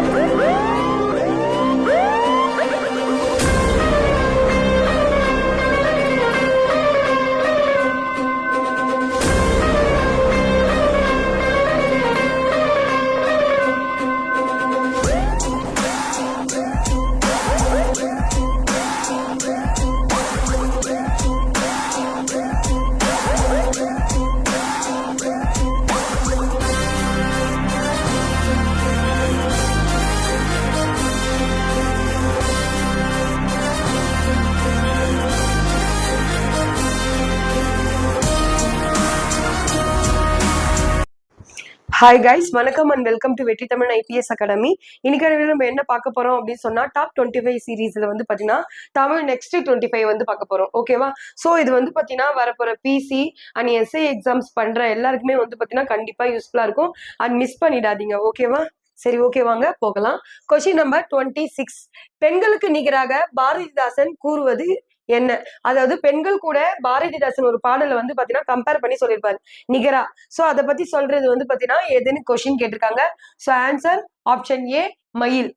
Woo! Hi guys வணக்கம் and welcome to Vetri Tamil IPS academy. இன்னைக்கு நம்ம என்ன பார்க்க போறோம் அப்படின்னு சொன்னா டாப் டுவெண்ட்டி ஃபைவ் சீரீஸ்ல வந்து பாத்தீங்கன்னா தமிழ் நெக்ஸ்ட் டுவெண்ட்டி ஃபைவ் வந்து பார்க்க போறோம். ஓகேவா ஸோ இது வந்து பாத்தீங்கன்னா வரப்போற பிசி அண்ட் எஸ்ஐ எக்ஸாம்ஸ் பண்ற எல்லாருக்குமே வந்து பாத்தீங்கன்னா கண்டிப்பா யூஸ்ஃபுல்லா இருக்கும். அண்ட் மிஸ் பண்ணிடாதீங்க. ஓகேவா சரி ஓகே வாங்க போகலாம். கொஸ்டின் நம்பர் டுவெண்ட்டி சிக்ஸ் பெண்களுக்கு நிகராக பாரதிதாசன் கூறுவது என்ன? அதாவது பெண்கள் கூட பாரதிதாசன் ஒரு பாடலை வந்து பாத்தீங்கன்னா கம்பேர் பண்ணி சொல்லியிருப்பாரு. நிகரா. சோ அதை பத்தி சொல்றது வந்து பாத்தீங்கன்னா எதுன்னு கொஸ்டின் கேட்டிருக்காங்க. சோ ஆன்சர் ஆப்ஷன் ஏ மயில்.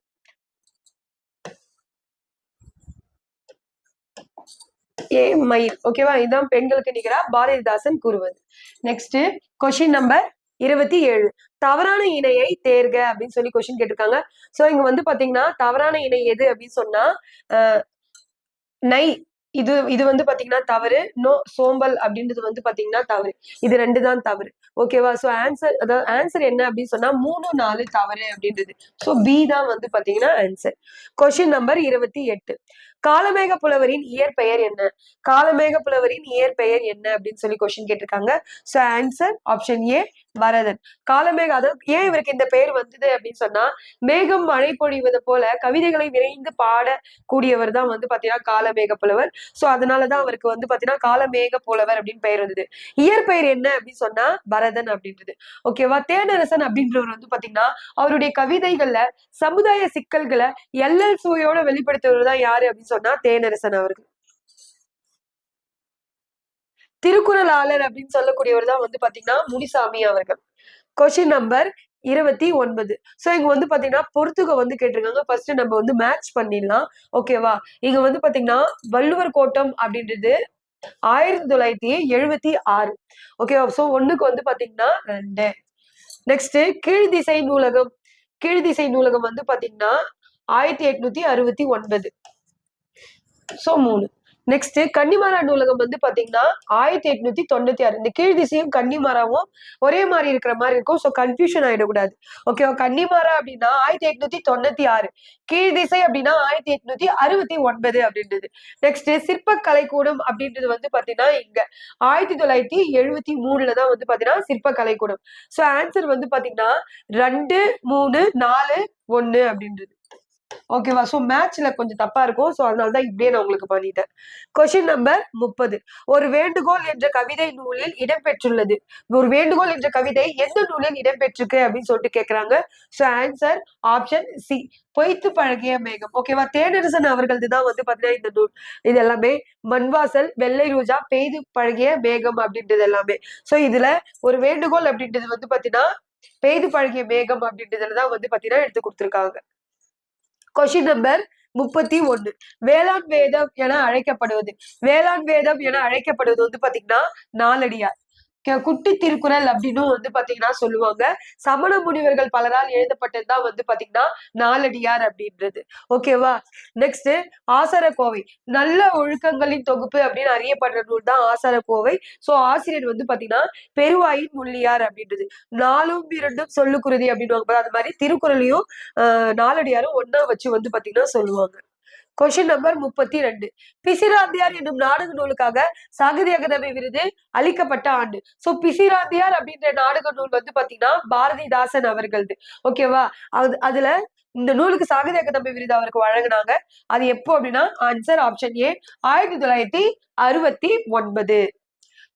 ஏ மயில். ஓகேவா இதுதான் பெண்களுக்கு நிகரா. பாரதிதாசன் கூறுவது. நெக்ஸ்ட் கொஸ்டின் நம்பர் இருபத்தி ஏழு. தவறான இணையை தேர்க அப்படின்னு சொல்லி கொஸ்டின் கேட்டிருக்காங்க. சோ இங்க வந்து பாத்தீங்கன்னா தவறான இணை எது அப்படின்னு சொன்னா நை இது இது வந்து பாத்தீங்கன்னா தவறு. நோ சோம்பல் அப்படின்றது வந்து பாத்தீங்கன்னா தவறு. இது ரெண்டு தான் தவறு ஓகேவா சோ ஆன்சர் அதாவது ஆன்சர் என்ன அப்படின்னு சொன்னா மூணு நாலு தவறு அப்படின்றது. சோ பி தான் வந்து பாத்தீங்கன்னா ஆன்சர் கொஸ்டின் நம்பர் இருபத்தி எட்டு. காலமேக புலவரின் இயற்பெயர் என்ன? காலமேக புலவரின் இயற்பெயர் என்ன அப்படின்னு சொல்லி கொஸ்டின் கேட்டிருக்காங்க. சோ ஆன்சர் ஆப்ஷன் ஏ வரதன் காலமேக அதாவது ஏன் இவருக்கு இந்த பெயர் வந்தது அப்படின்னு சொன்னா மேகம் மழை பொழிவது போல கவிதைகளை விரைந்து பாடக்கூடியவர் தான் வந்து பாத்தீங்கன்னா காலமேக புலவர். சோ அதனாலதான் அவருக்கு வந்து பாத்தீங்கன்னா காலமேக புலவர் அப்படின்னு பெயர் வந்தது. இயற்பெயர் என்ன அப்படின்னு சொன்னா பரதன் அப்படின்றது. ஓகேவா தேனரசன் அப்படின்றவர் வந்து பாத்தீங்கன்னா அவருடைய கவிதைகள்ல சமுதாய சிக்கல்களை எல்எல் சுவையோட வெளிப்படுத்துவர் தான் யாரு அப்படின்னு சொன்னா தேனரசன் அவர்கள். திருக்குறளாளர் அப்படின்னு சொல்லக்கூடியவர் தான் வந்து பாத்தீங்கன்னா முனிசாமி அவர்கள். கொஸ்டின் நம்பர் இருபத்தி ஒன்பது. ஸோ இங்க வந்து பாத்தீங்கன்னா பொறுத்துக வந்து கேட்டிருக்காங்க. ஃபர்ஸ்ட் நம்ம வந்து மேட்ச் பண்ணிடலாம். ஓகேவா இங்க வந்து பாத்தீங்கன்னா வள்ளுவர் கோட்டம் அப்படின்றது ஆயிரத்தி தொள்ளாயிரத்தி எழுபத்தி ஆறு. ஓகேவா ஸோ ஒண்ணுக்கு வந்து பாத்தீங்கன்னா ரெண்டு. நெக்ஸ்ட் கீழ்திசை நூலகம். கீழ்திசை நூலகம் வந்து பாத்தீங்கன்னா ஆயிரத்தி எட்நூத்தி அறுபத்தி ஒன்பது. ஸோ மூணு. நெக்ஸ்ட் கன்னிமாரா நூலகம் வந்து பாத்தீங்கன்னா ஆயிரத்தி எட்நூத்தி தொண்ணூத்தி ஆறு. இந்த கீழ் திசையும் கன்னிமாராவும் ஒரே மாதிரி இருக்கிற மாதிரி இருக்கும். ஸோ கன்ஃபியூஷன் ஆயிடக்கூடாது. ஓகேவா கன்னிமாரா அப்படின்னா ஆயிரத்தி எட்நூத்தி தொண்ணூத்தி ஆறு. கீழ் திசை அப்படின்னா ஆயிரத்தி எட்நூத்தி அறுபத்தி ஒன்பது அப்படின்றது. நெக்ஸ்ட் சிற்பக்கலை கூடம் அப்படின்றது வந்து பாத்தீங்கன்னா இங்க. ஆயிரத்தி தொள்ளாயிரத்தி எழுபத்தி மூணுல தான் வந்து பாத்தீங்கன்னா சிற்பக்கலை கூடம் ஸோ ஆன்சர் வந்து பாத்தீங்கன்னா ரெண்டு மூணு நாலு ஒன்னு அப்படின்றது. ஓகேவா ஸோ மேட்ச்ல கொஞ்சம் தப்பா இருக்கும். ஸோ அதனால தான் இப்படியே நான் உங்களுக்கு பண்ணிட்டேன். கொஸ்டின் நம்பர் முப்பது. ஒரு வேண்டுகோள் என்ற கவிதை நூலில் இடம்பெற்றுள்ளது. ஒரு வேண்டுகோள் என்ற கவிதை எந்த நூலில் இடம்பெற்றிருக்கு அப்படின்னு சொல்லிட்டு கேட்குறாங்க ஸோ ஆன்சர் ஆப்ஷன் சி பொய்த்து பழகிய மேகம். ஓகேவா தேனரசன் அவர்களது தான் வந்து பார்த்தீங்கன்னா இந்த நூல். இது எல்லாமே மண்வாசல் வெள்ளை ரோஜா பெய்து பழகிய மேகம் அப்படின்றது எல்லாமே. ஸோ இதுல ஒரு வேண்டுகோள் அப்படின்றது வந்து பார்த்தீங்கன்னா பெய்து பழகிய மேகம் அப்படின்றதுல தான் வந்து பார்த்தீங்கன்னா எடுத்து கொடுத்துருக்காங்க. கொஷின் நம்பர் முப்பத்தி ஒண்ணு. வேளாண் வேதம் என அழைக்கப்படுவது. வேளாண் வேதம் என அழைக்கப்படுவது வந்து பாத்தீங்கன்னா நாலடியார். குட்டி திருக்குறள் அப்படின்னு வந்து பாத்தீங்கன்னா சொல்லுவாங்க. சமண முனிவர்கள் பலரால் எழுதப்பட்டது தான் வந்து பாத்தீங்கன்னா நாலடியார் அப்படின்றது. ஓகேவா நெக்ஸ்ட் ஆசாரக்கோவை. நல்ல ஒழுக்கங்களின் தொகுப்பு அப்படின்னு அறியப்படுற நூல் தான் ஆசாரக்கோவை. சோ ஆசிரியர் வந்து பாத்தீங்கன்னா பெருவாயின் முள்ளியார் அப்படின்றது. நாலும் இரண்டும் சொல்லுக்குருதி அப்படின்னு அது மாதிரி திருக்குறளையும் ஆஹ் நாலடியாரும் ஒன்னா வச்சு வந்து பாத்தீங்கன்னா சொல்லுவாங்க. கொஸ்டின் நம்பர் முப்பத்தி ரெண்டு பிசிராந்தியார் என்னும் நாடக நூலுக்காக சாகித்ய அகாதமி விருது அளிக்கப்பட்ட ஆண்டு. சோ பிசிராந்தியார் அப்படின்ற நாடக நூல் வந்து பாத்தீங்கன்னா பாரதிதாசன் அவர்களது. ஓகேவா அது அதுல இந்த நூலுக்கு சாகித்ய அகாதமி விருது அவருக்கு வழங்கினாங்க. அது எப்போ அப்படின்னா ஆன்சர் ஆப்ஷன் ஏ ஆயிரத்தி தொள்ளாயிரத்தி அறுபத்தி ஒன்பது.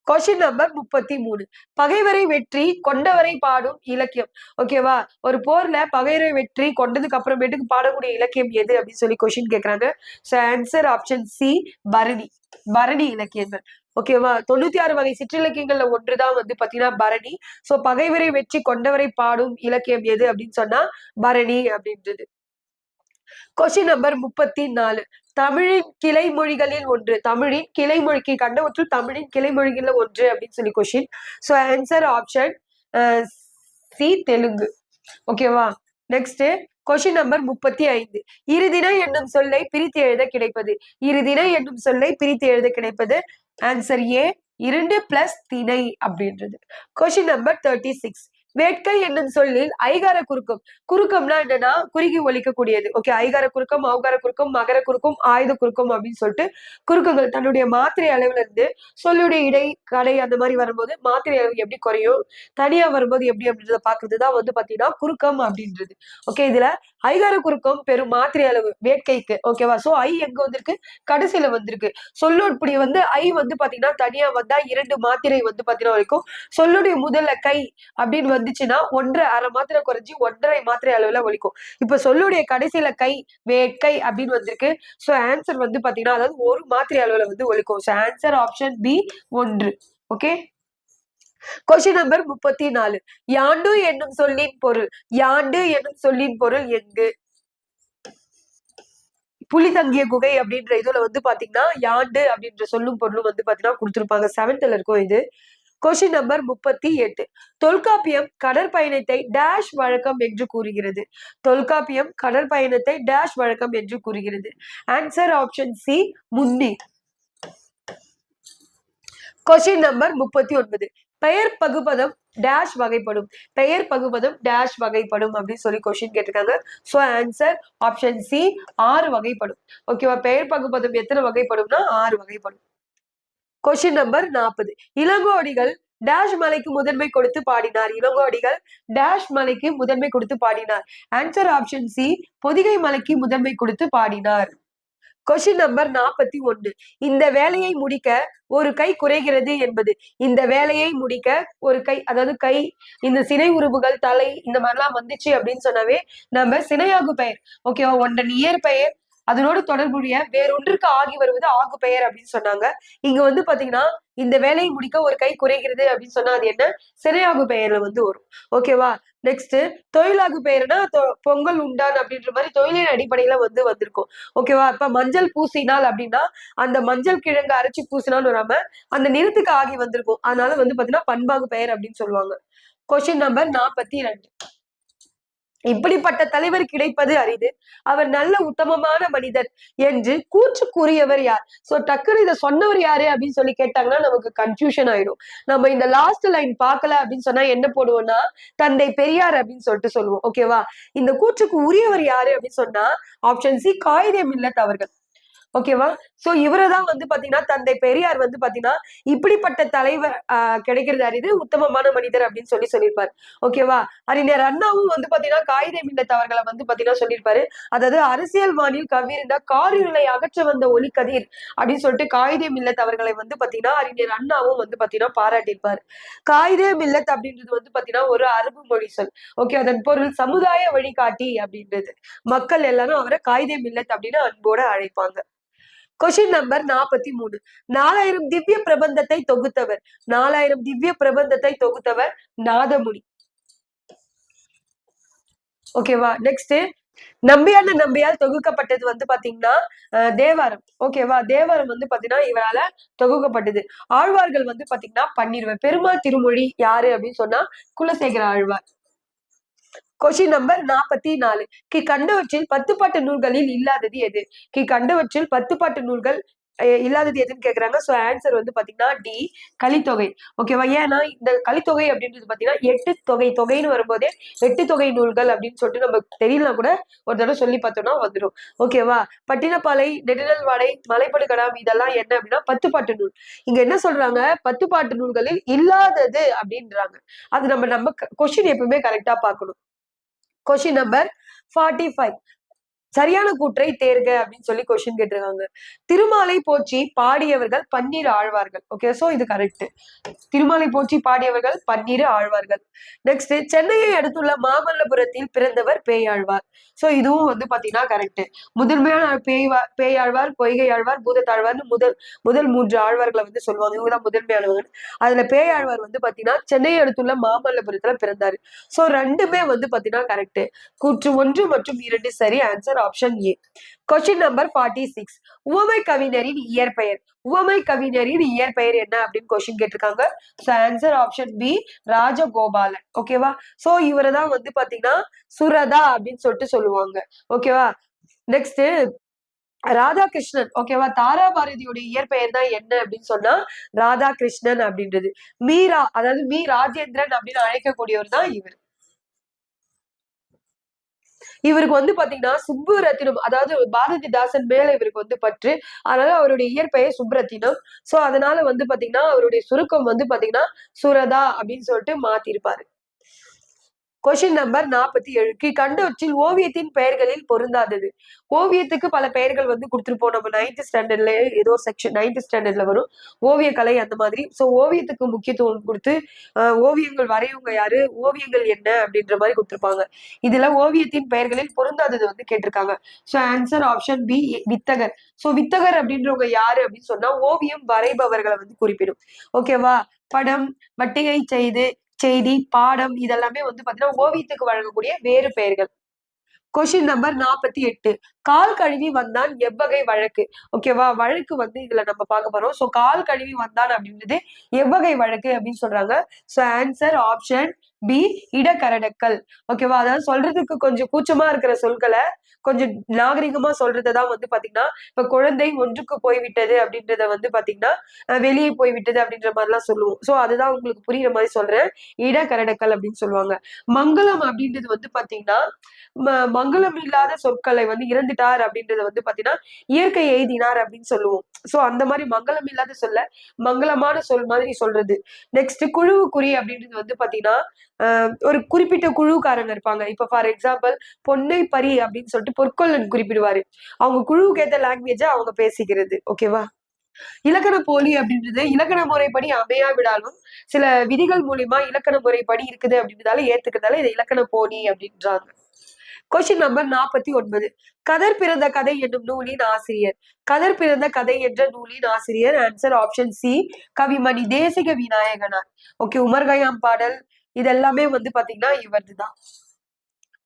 கொஸ்டின் நம்பர் முப்பத்தி மூணு. பகைவரை வெற்றி கொண்டவரை பாடும் இலக்கியம். ஓகேவா ஒரு போர்ல பகைவரை வெற்றி கொண்டதுக்கு அப்புறமேட்டுக்கு பாடக்கூடிய இலக்கியம் எது அப்படின்னு சொல்லி கொஸ்டின் கேட்கறாங்க ஸோ ஆன்சர் ஆப்ஷன் சி பரணி. பரணி இலக்கியங்கள். ஓகேவா தொண்ணூத்தி ஆறு வகை சிற்றிலக்கியங்கள்ல ஒன்றுதான் வந்து பாத்தீங்கன்னா பரணி. சோ பகைவரை வெற்றி கொண்டவரை பாடும் இலக்கியம் எது அப்படின்னு சொன்னா பரணி அப்படின்றது. கொஸ்டின் நம்பர் முப்பத்தி நாலு. தமிழின் கிளை மொழிகளில் ஒன்று. தமிழின் கிளை மொழிக்கு கண்டவற்றில் தமிழின் கிளை மொழிகளில் ஒன்று அப்படின்னு சொல்லி question so answer option C Telugu. ஓகேவா நெக்ஸ்ட் கொஸ்டின் நம்பர் முப்பத்தி ஐந்து. இருதின என்னும் சொல்லை பிரித்து எழுத கிடைப்பது. இருதின என்னும் சொல்லை பிரித்து எழுத கிடைப்பது. ஆன்சர் ஏ இரண்டு பிளஸ் திணை அப்படின்றது. கொஸ்டின் நம்பர் தேர்ட்டி சிக்ஸ் வேட்கை என்னும் சொல்லில் ஐகார குறுக்கம். குறுக்கம்னா என்னன்னா குறுகி ஒழிக்கக்கூடியது ஓகே ஐகார குறுக்கம் அவகார குறுக்கம் மகர குறுக்கம் ஆயுத குறுக்கம் அப்படின்னு சொல்லிட்டு குறுக்கங்கள் தன்னுடைய மாத்திரை அளவுல இருந்து சொல்லுடைய இடை கடை அந்த மாதிரி வரும்போது மாத்திரை அளவு எப்படி குறையும் தனியா வரும்போது எப்படி அப்படின்றத பாக்குறது தான் வந்து பாத்தீங்கன்னா குறுக்கம் அப்படின்றது. ஓகே இதுல ஐகார குறுக்கம் பெரும் மாத்திரை அளவு வேட்கைக்கு. ஓகேவா சோ ஐ எங்க வந்திருக்கு? கடைசியில வந்திருக்கு. சொல்லுட்படி வந்து ஐ வந்து பாத்தீங்கன்னா தனியா வந்தா இரண்டு மாத்திரை வந்து பாத்தீங்கன்னா வரைக்கும். சொல்லுடைய முதல்ல கை அப்படின்னு வந்துச்சுன்னா ஒன்றரை அரை மாத்திரை குறைஞ்சி ஒன்றரை மாத்திரை அளவுல ஒழிக்கும். இப்ப சொல்லுடைய கடைசியில கை வேட்கை அப்படின்னு வந்திருக்கு. சோ ஆன்சர் வந்து பாத்தீங்கன்னா அதாவது ஒரு மாத்திரை அளவுல வந்து ஒழிக்கும். சோ ஆன்சர் ஆப்ஷன் பி ஒன்று. ஓகே கொஸ்டின் நம்பர் முப்பத்தி நாலு யாண்டு என்னும் சொல்லின் பொருள். யாண்டு என்னும் சொல்லின் பொருள் எங்கு? புலி தங்கிய குகை அப்படின்ற இதுல வந்து பாத்தீங்கன்னா யாண்டு அப்படின்ற சொல்லும் பொருளும் வந்து பாத்தீங்கன்னா கொடுத்துருப்பாங்க. செவன்த்ல இருக்கும் இது. கொஸ்டின் நம்பர் முப்பத்தி எட்டு. தொல்காப்பியம் கடற்பயணத்தை டேஷ் வழக்கம் என்று கூறுகிறது. தொல்காப்பியம் கடற்பயணத்தை டேஷ் வழக்கம் என்று கூறுகிறது. ஆன்சர் ஆப்ஷன் சி முன்னி. கொஸ்டின் நம்பர் முப்பத்தி ஒன்பது. பெயர் பகுபதம் டேஷ் வகைப்படும். பெயர் பகுபதம் டேஷ் வகைப்படும் அப்படின்னு சொல்லி கொஸ்டின் கேட்டிருக்காங்க. ஸோ ஆன்சர் ஆப்ஷன் சி ஆறு வகைப்படும். ஓகேவா பெயர் பகுபதம் எத்தனை வகைப்படும்னா ஆறு வகைப்படும். கொஸ்டின் நம்பர் நாற்பது. இளங்கோடிகள் டேஷ் மலைக்கு முதன்மை கொடுத்து பாடினார். இளங்கோடிகள் டேஷ் மலைக்கு முதன்மை கொடுத்து பாடினார். ஆன்சர் ஆப்ஷன் சி பொதிகை மலைக்கு முதன்மை கொடுத்து பாடினார். கொஸ்டின் நம்பர் நாற்பத்தி ஒன்று. இந்த வேலையை முடிக்க ஒரு கை குறைகிறது என்பது. இந்த வேலையை முடிக்க ஒரு கை அதாவது கை இந்த சினை உறுப்புகள் தலை இந்த மாதிரிலாம் வந்துச்சு அப்படின்னு சொன்னாவே நம்ம சினையாகு பெயர். ஓகேவா ஒன்றன் இயர் பெயர் அதனோடு தொடர்புடைய வேறொன்றுக்கு ஆகி வருவது ஆகு பெயர் அப்படின்னு சொன்னாங்க. இங்க வந்து பாத்தீங்கன்னா இந்த வேலையை முடிக்க ஒரு கை குறைகிறது அப்படின்னு சொன்னா அது என்ன? சிறையாகு பெயர்ல வந்து வரும். ஓகேவா நெக்ஸ்ட் தொழிலாகு பெயர்னா பொங்கல் உண்டான் அப்படின்ற மாதிரி தொழிலின் அடிப்படையில வந்து வந்திருக்கும். ஓகேவா இப்ப மஞ்சள் பூசினால் அப்படின்னா அந்த மஞ்சள் கிழங்கு அரைச்சி பூசினான்னு வராம அந்த நிறத்துக்கு ஆகி வந்திருக்கும். அதனால வந்து பாத்தீங்கன்னா பண்பாகு பெயர் அப்படின்னு சொல்லுவாங்க. கொஸ்டின் நம்பர் நாற்பத்தி ரெண்டு. இப்படிப்பட்ட தலைவர் கிடைப்பது அரிது. அவர் நல்ல உத்தமமான மனிதர் என்று கூச்சு கூறியவர் யார்? சோ டக்குன்னு இதை சொன்னவர் யாரு அப்படின்னு சொல்லி கேட்டாங்கன்னா நமக்கு கன்ஃபியூஷன் ஆயிடும். நம்ம இந்த லாஸ்ட் லைன் பார்க்கல அப்படின்னு சொன்னா என்ன போடுவோம்னா தந்தை பெரியார் அப்படின்னு சொல்லிட்டு சொல்லுவோம். ஓகேவா இந்த கூற்றுக்கு உரியவர் யாரு அப்படின்னு சொன்னா ஆப்ஷன் சி காயிதே மில்லத் அவர்கள் ஓகேவா சோ இவரதான் வந்து பாத்தீங்கன்னா தந்தை பெரியார் வந்து பாத்தீங்கன்னா இப்படிப்பட்ட தலைவர் ஆஹ் கிடைக்கிறது அரிது உத்தமமான மனிதர் அப்படின்னு சொல்லி சொல்லியிருப்பாரு. ஓகேவா அறிஞர் அண்ணாவும் வந்து பாத்தீங்கன்னா காயிதே மில்லத் அவர்களை வந்து பாத்தீங்கன்னா சொல்லியிருப்பாரு. அதாவது அரசியல் வானில் கவிழ்ந்த காரிருளை அகற்ற வந்த ஒளிக்கதிர் அப்படின்னு சொல்லிட்டு காயிதே மில்லத் அவர்களை வந்து பாத்தீங்கன்னா அறிஞர் அண்ணாவும் வந்து பாத்தீங்கன்னா பாராட்டியிருப்பாரு. காயிதே மில்லத் அப்படின்றது வந்து பாத்தீங்கன்னா ஒரு அரபு மொழி சொல். ஓகே அதன் பொருள் சமுதாய வழிகாட்டி அப்படின்றது. மக்கள் எல்லாரும் அவரை காயிதே மில்லத் அப்படின்னு அன்போட அழைப்பாங்க. கொஸ்டின் நம்பர் நாற்பத்தி மூணு. நாலாயிரம் திவ்ய பிரபந்தத்தை தொகுத்தவர். நாலாயிரம் திவ்ய பிரபந்தத்தை தொகுத்தவர் நாதமுனி. ஓகேவா நெக்ஸ்ட் நம்பியான நம்பியால் தொகுக்கப்பட்டது வந்து பாத்தீங்கன்னா அஹ், தேவாரம். ஓகேவா தேவாரம் வந்து பாத்தீங்கன்னா இவரால தொகுக்கப்பட்டது. ஆழ்வார்கள் வந்து பாத்தீங்கன்னா பன்னிருவர். பெருமாள் திருமொழி யாரு அப்படின்னு சொன்னா குலசேகர ஆழ்வார். கொஷின் நம்பர் நாற்பத்தி நாலு கி கண்டவற்றில் பத்து பாட்டு நூல்களில் இல்லாதது எது? கி கண்டவற்றில் பத்து பாட்டு நூல்கள் அஹ், இல்லாதது எதுன்னு கேக்குறாங்க. ஸோ ஆன்சர் வந்து பாத்தீங்கன்னா டி கலித்தொகை. ஓகேவா ஏன்னா இந்த கலித்தொகை அப்படின்றது பாத்தீங்கன்னா எட்டு தொகை. தொகைன்னு வரும்போதே எட்டு தொகை நூல்கள் அப்படின்னு சொல்லிட்டு நம்ம தெரியல கூட ஒரு தடவை சொல்லி பார்த்தோம்னா வந்துடும் ஓகேவா பட்டினப்பாலை நெடுநல்வாடை மலைப்படுகடாம் இதெல்லாம் என்ன அப்படின்னா பத்து பாட்டு நூல். இங்க என்ன சொல்றாங்க? பத்து பாட்டு நூல்களில் இல்லாதது அப்படின்றாங்க. அது நம்ம நம்ம கொஸ்டின் எப்பவுமே கரெக்டா பார்க்கணும். கொஸ்டின் நம்பர் ஃபார்ட்டி ஃபைவ் சரியான கூற்றை தேர்க அப்படின்னு சொல்லி கொஸ்டின் கேட்டிருக்காங்க. திருமாலை போற்றி பாடியவர்கள் பன்னீர் ஆழ்வார்கள். ஓகே சோ இது கரெக்ட் திருமாலை போற்றி பாடியவர்கள் பன்னீர் ஆழ்வார்கள். நெக்ஸ்ட் சென்னையை அடுத்துள்ள மாமல்லபுரத்தில் பிறந்தவர் பேயாழ்வார். சோ இதுவும் வந்து பாத்தீங்கன்னா கரெக்ட் முதன்மையான பேய்வா பேயாழ்வார் பொய்கை ஆழ்வார் பூதத்தாழ்வார்னு முதல் முதல் மூன்று ஆழ்வார்களை வந்து சொல்லுவாங்க. இவங்க தான் முதன்மையானவங்க அதுல பேயாழ்வார் வந்து பாத்தீங்கன்னா சென்னையை அடுத்துள்ள மாமல்லபுரத்துல பிறந்தாரு. சோ ரெண்டுமே வந்து பாத்தீங்கன்னா கரெக்ட் கூற்று ஒன்று மற்றும் இரண்டு சரி answer option A question number forty six உவமை கவிஞரின் இயற்பெயர். உவமை கவிஞரின் இயற்பெயர் என்ன அப்படின்னு கொஸ்டின் கேட்டிருக்காங்க. So answer option B Rajagopalan. ஓகேவா சோ இவரை தான் வந்து பாத்தீங்கன்னா சுரதா அப்படின்னு சொல்லிட்டு சொல்லுவாங்க. ஓகேவா நெக்ஸ்ட் ராதாகிருஷ்ணன். ஓகேவா தாரா பாரதியோட இயற்பெயர் தான் என்ன அப்படின்னு சொன்னா ராதாகிருஷ்ணன் அப்படின்றது. மீரா அதாவது மீ ராஜேந்திரன் அப்படின்னு அழைக்கக்கூடியவர் தான் இவர். இவருக்கு வந்து பாத்தீங்கன்னா சுப்புரத்தினம் அதாவது அதாவது பாரதிதாசன் மேல இவருக்கு வந்து பற்று. அதனால அவருடைய இயற்பெயர் சுப்ரத்தினம் சோ அதனால வந்து பாத்தீங்கன்னா அவருடைய சுருக்கம் வந்து பாத்தீங்கன்னா சுரதா அப்படின்னு சொல்லிட்டு மாத்திருப்பாரு. கொஷின் நம்பர் நாற்பத்தி ஏழு. கண்டவற்றில் ஓவியத்தின் பெயர்களில் பொருந்தாதது. ஓவியத்துக்கு பல பெயர்கள் வந்து கொடுத்துருப்போம் நம்ம நைன்த் ஸ்டாண்டர்ட்ல ஏதோ செக்ஷன் நைன்த் ஸ்டாண்டர்ட்ல வரும். ஓவிய கலை அந்த மாதிரி. ஸோ ஓவியத்துக்கு முக்கியத்துவம் கொடுத்து ஓவியங்கள் வரையவங்க யாரு? ஓவியங்கள் என்ன? அப்படின்ற மாதிரி கொடுத்துருப்பாங்க. இதுல ஓவியத்தின் பெயர்களில் பொருந்தாதது வந்து கேட்டிருக்காங்க. ஸோ ஆன்சர் ஆப்ஷன் பி வித்தகர். ஸோ வித்தகர் அப்படின்றவங்க யாரு அப்படின்னு சொன்னா ஓவியம் வரைபவர்களை வந்து குறிப்பிடும். ஓகேவா படம் வட்டிகை செய்து செய்தி பாடம் இதெல்லாமே வந்து பாத்தீங்கன்னா ஓவியத்துக்கு வழங்கக்கூடிய வேறு பெயர்கள். கொஸ்டின் நம்பர் நாற்பத்தி எட்டு. கால் கழுவி வந்தான் எவ்வகை வழக்கு. ஓகேவா வழக்கு வந்து இதுல நம்ம பார்க்க போறோம். ஸோ கால் கழுவி வந்தான் அப்படின்றது எவ்வகை வழக்கு அப்படின்னு சொல்றாங்க. ஸோ ஆன்சர் ஆப்ஷன் பி இடக்கரடக்கல். ஓகேவா அதாவது சொல்றதுக்கு கொஞ்சம் கூச்சமா இருக்கிற சொற்களை கொஞ்சம் நாகரிகமா சொல்றதுதான் வந்து பாத்தீங்கன்னா இப்ப குழந்தை ஒன்றுக்கு போய்விட்டது அப்படின்றத வந்து பாத்தீங்கன்னா வெளியே போய்விட்டது அப்படின்ற மாதிரிலாம் சொல்லுவோம். ஸோ அதுதான் உங்களுக்கு புரியுற மாதிரி சொல்றேன். இடக்கரடக்கல் அப்படின்னு சொல்லுவாங்க. மங்களம் அப்படின்றது வந்து பாத்தீங்கன்னா மங்களம் இல்லாத சொற்களை வந்து இறந்துட்டார் அப்படின்றத வந்து பாத்தீங்கன்னா இயற்கை எய்தினார் அப்படின்னு சொல்லுவோம். சோ அந்த மாதிரி மங்களம் இல்லாத சொல்ல மங்களமான சொல் மாதிரி சொல்றது. நெக்ஸ்ட் குழுவுக்குறி அப்படின்றது வந்து பாத்தீங்கன்னா ஒரு குறிப்பிட்ட குழுக்காரங்க இருப்பாங்க. இப்ப ஃபார் எக்ஸாம்பிள் பொன்னை பரி அப்படின்னு சொல்லிட்டு பொற்கொள்ளன் குறிப்பிடுவாரு. அவங்க குழுவுக்கு ஏத்த லாங்குவேஜ அவங்க பேசிக்கிறது. ஓகேவா இலக்கண போலி அப்படின்றது இலக்கண முறைப்படி அமையா விடாலும் சில விதிகள் மூலியமா இலக்கண முறைப்படி இருக்குது அப்படின்றதால ஏத்துக்கிறதால இதை இலக்கண போலி அப்படின்றாங்க. கொஸ்டின் நம்பர் நாற்பத்தி ஒன்பது. கதர் பிறந்த கதை என்னும் நூலின் ஆசிரியர். கதர் பிறந்த கதை என்ற நூலின் ஆசிரியர் answer option C Kavimani Desika Vinayaganar. Okay Omar Khayyam பாடல். இதெல்லாமே வந்து பாத்தீங்கன்னா இவர்தான். தான்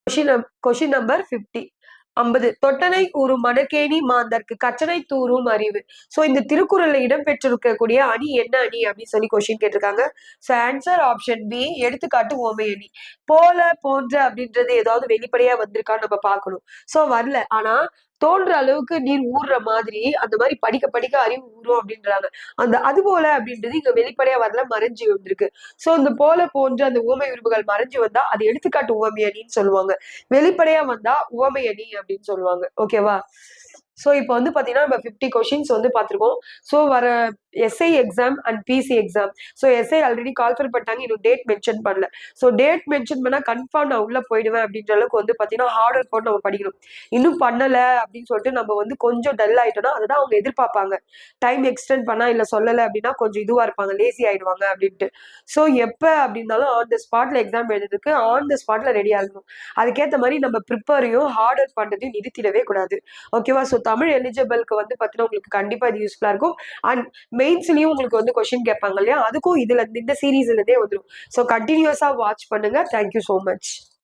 கொஷின் கொஷின் நம்பர் பிப்டி ஐம்பது. தொட்டனை கூறும் மணக்கேணி மாந்தர்க்கு கச்சனை தூரும் அறிவு. சோ இந்த திருக்குறள்ல இடம்பெற்றிருக்கக்கூடிய அணி என்ன அணி அப்படின்னு சொல்லி கொஸ்டின் கேட்டிருக்காங்க. சோ ஆன்சர் ஆப்ஷன் பி எடுத்துக்காட்டு ஓமை அணி. போல போன்ற அப்படின்றது ஏதாவது வெளிப்படையா வந்திருக்கான்னு நம்ம பார்க்கணும். சோ வரல. ஆனா தோன்ற அளவுக்கு நீர் ஊறுற மாதிரி அந்த மாதிரி படிக்க படிக்க அறிவு ஊறும் அப்படின்றாங்க. அந்த அது போல அப்படின்றது இங்க வெளிப்படையா வரல மறைஞ்சு வந்திருக்கு. சோ இந்த போல போன்ற அந்த உவமை உருவுகள் மறைஞ்சு வந்தா அது எடுத்துக்காட்டு உவமை அணின்னு சொல்லுவாங்க. வெளிப்படையா வந்தா உவமை அணி அப்படின்னு சொல்லுவாங்க. ஓகேவா ஸோ இப்போ வந்து பார்த்தீங்கன்னா நம்ம ஃபிஃப்டி கொஷின்ஸ் வந்து பார்த்துருக்கோம் ஸோ வர SI exam and PC exam so SI already call for பண்ணிட்டாங்க இன்னும் டேட் மென்ஷன் பண்ணல. ஸோ டேட் மென்ஷன் பண்ணால் கன்ஃபார்ம் நான் உள்ளே போயிடுவேன் அப்படின்ற அளவுக்கு வந்து பார்த்தீங்கன்னா ஹார்டர் போட்டு நம்ம படிக்கணும். இன்னும் பண்ணலை அப்படின்னு சொல்லிட்டு நம்ம வந்து கொஞ்சம் டல் ஆகிட்டோம்னா அதுதான் அவங்க எதிர்பார்ப்பாங்க. டைம் எக்ஸ்டெண்ட் பண்ணால் இல்லை சொல்லலை அப்படின்னா கொஞ்சம் இதுவாக இருப்பாங்க லேசி ஆகிடுவாங்க அப்படின்ட்டு. ஸோ எப்போ அப்படின்னாலும் ஆன் த ஸ்பாட்ல எக்ஸாம் எழுதுறதுக்கு ஆன் த ஸ்பாட்ல ரெடி ஆகணும். அதுக்கேற்ற மாதிரி நம்ம ப்ரிப்பரையும் ஹார்டர் பண்ணுறதையும் நிறுத்திடவே கூடாது. ஓகேவா ஸோ தமிழ் எலிஜிபிளுக்கு வந்து பார்த்தீங்கன்னா உங்களுக்கு கண்டிப்பாக இது யூஸ்ஃபுல்லாக இருக்கும். அண்ட் மெயின்ஸ்லயும் உங்களுக்கு வந்து கொஸ்டின் கேட்பாங்க இல்லையா? அதுக்கும் இதுல இந்த சீரீஸ்லேருந்தே வந்துடும் ஸோ கண்டினியூஸாக வாட்ச் பண்ணுங்க. Thank you so much